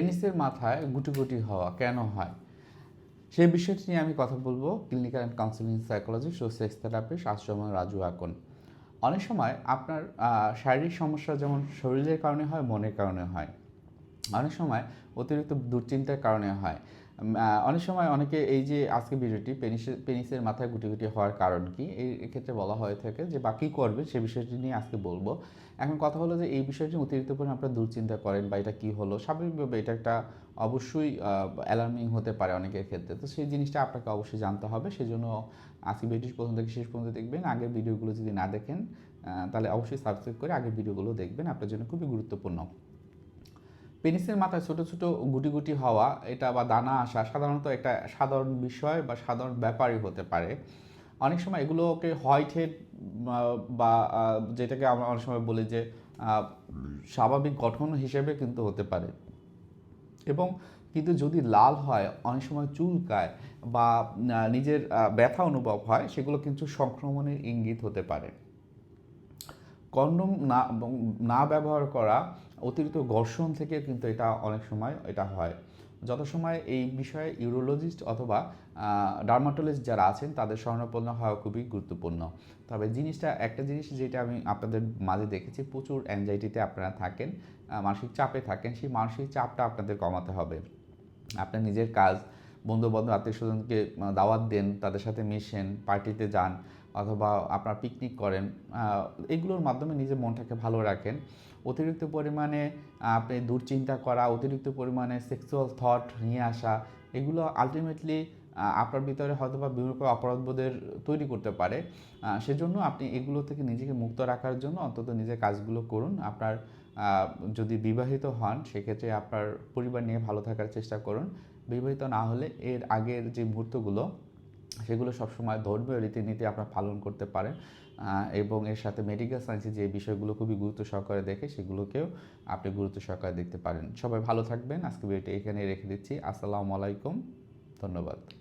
পেনিসের মাথায় গুটি গুটি হওয়া কেন হয়? সেই বিষয়টি নিয়ে আমি কথা বলব ক্লিনিক্যাল অ্যান্ড কাউন্সিলিং সাইকোলজিস্ট ও সেক্স থেরাপিস্ট আশ্রম রাজু আকন। অনেক সময় আপনার শারীরিক সমস্যা যেমন শরীরের কারণে হয়, মনের কারণে হয়। অনেক সময় অতিরিক্ত দুশ্চিন্তার কারণে হয়। অনেক সময় অনেকে এই যে আজকে ভিডিওটি পেনিসের পেনিসের মাথায় গুটি গুটি হওয়ার কারণ কি? এই ক্ষেত্রে বলা হয়ে থাকে যে বাকি করবে সে বিষয়টি নিয়ে আজকে বলব। এখন কথা হলো যে এই বিষয়টি অতিরিক্ত পরিমাণে আপনারা দুশ্চিন্তা করেন বা এটা কী হলো, স্বাভাবিকভাবে এটা একটা অবশ্যই অ্যালার্মিং হতে পারে অনেকের ক্ষেত্রে। তো সেই জিনিসটা আপনাকে অবশ্যই জানতে হবে। সেই জন্য আজকে ভিডিও প্রথম থেকে শেষ পর্যন্ত দেখবেন। আগের ভিডিওগুলো যদি না দেখেন তাহলে অবশ্যই সাবস্ক্রাইব করে আগের ভিডিওগুলো দেখবেন। আপনার জন্য খুবই গুরুত্বপূর্ণ। পেনিসের মাথায় ছোট ছোট গুটি গুটি হওয়া, এটা বা দানা আসা সাধারণত একটা সাধারণ বিষয় বা সাধারণ ব্যাপারই হতে পারে। অনেক সময় এগুলোকে হোয়াইট হেড, বা যেটাকে আমরা অনেক সময় বলি যে স্বাভাবিক গঠন হিসেবে কিন্তু হতে পারে। এবং কিন্তু যদি লাল হয়, অনেক সময় চুলকায় বা নিজের ব্যথা অনুভব হয়, সেগুলো কিন্তু সংক্রমণের ইঙ্গিত হতে পারে। কন্ডোম না না ব্যবহার করা অতিরিক্ত ঘর্ষণ থেকে কিন্তু এটা অনেক সময় এটা হয়। যত সময় এই বিষয়ে ইউরোলজিস্ট অথবা ডার্মাটোলজিস্ট যারা আছেন, তাদের স্বর্ণপন্ন হওয়া খুবই গুরুত্বপূর্ণ। তবে জিনিসটা, একটা জিনিস যেটা আমি আপনাদের মাঝে দেখেছি, প্রচুর অ্যাংজাইটিতে আপনারা থাকেন মানসিক চাপে থাকেন, সেই মানসিক চাপটা আপনাদের কমাতে হবে। আপনার নিজের কাজ বন্ধু বান্ধব আত্মীয় স্বজনকে দাওয়াত দেন, তাদের সাথে মিশেন, পার্টিতে যান অথবা আপনার পিকনিক করেন এগুলোর মাধ্যমে নিজের মনটাকে ভালো রাখেন। অতিরিক্ত পরিমাণে আপনি দুশ্চিন্তা করা, অতিরিক্ত পরিমাণে সেক্সুয়াল থট নিয়ে আসা, এগুলো আলটিমেটলি আপনার ভিতরে হয়তো বা বিভিন্ন রকম অপরাধবোধের তৈরি করতে পারে। সেজন্য আপনি এগুলো থেকে নিজেকে মুক্ত রাখার জন্য অন্তত নিজের কাজগুলো করুন। আপনার যদি বিবাহিত হন, সেক্ষেত্রে আপনার পরিবার নিয়ে ভালো থাকার চেষ্টা করুন। বিবাহিত না হলে এর আগের যে মুহূর্তগুলো, সেগুলো সবসময় ধর্মীয় রীতিনীতি আপনারা পালন করতে পারেন। এবং এর সাথে মেডিকেল সায়েন্সে যে বিষয়গুলো খুবই গুরুত্ব সহকারে দেখে, সেগুলোকেও আপনি গুরুত্ব সহকারে দেখতে পারেন। সবাই ভালো থাকবেন। আজকে ভিডিওটি এখানে রেখে দিচ্ছি। আসসালামু আলাইকুম। ধন্যবাদ।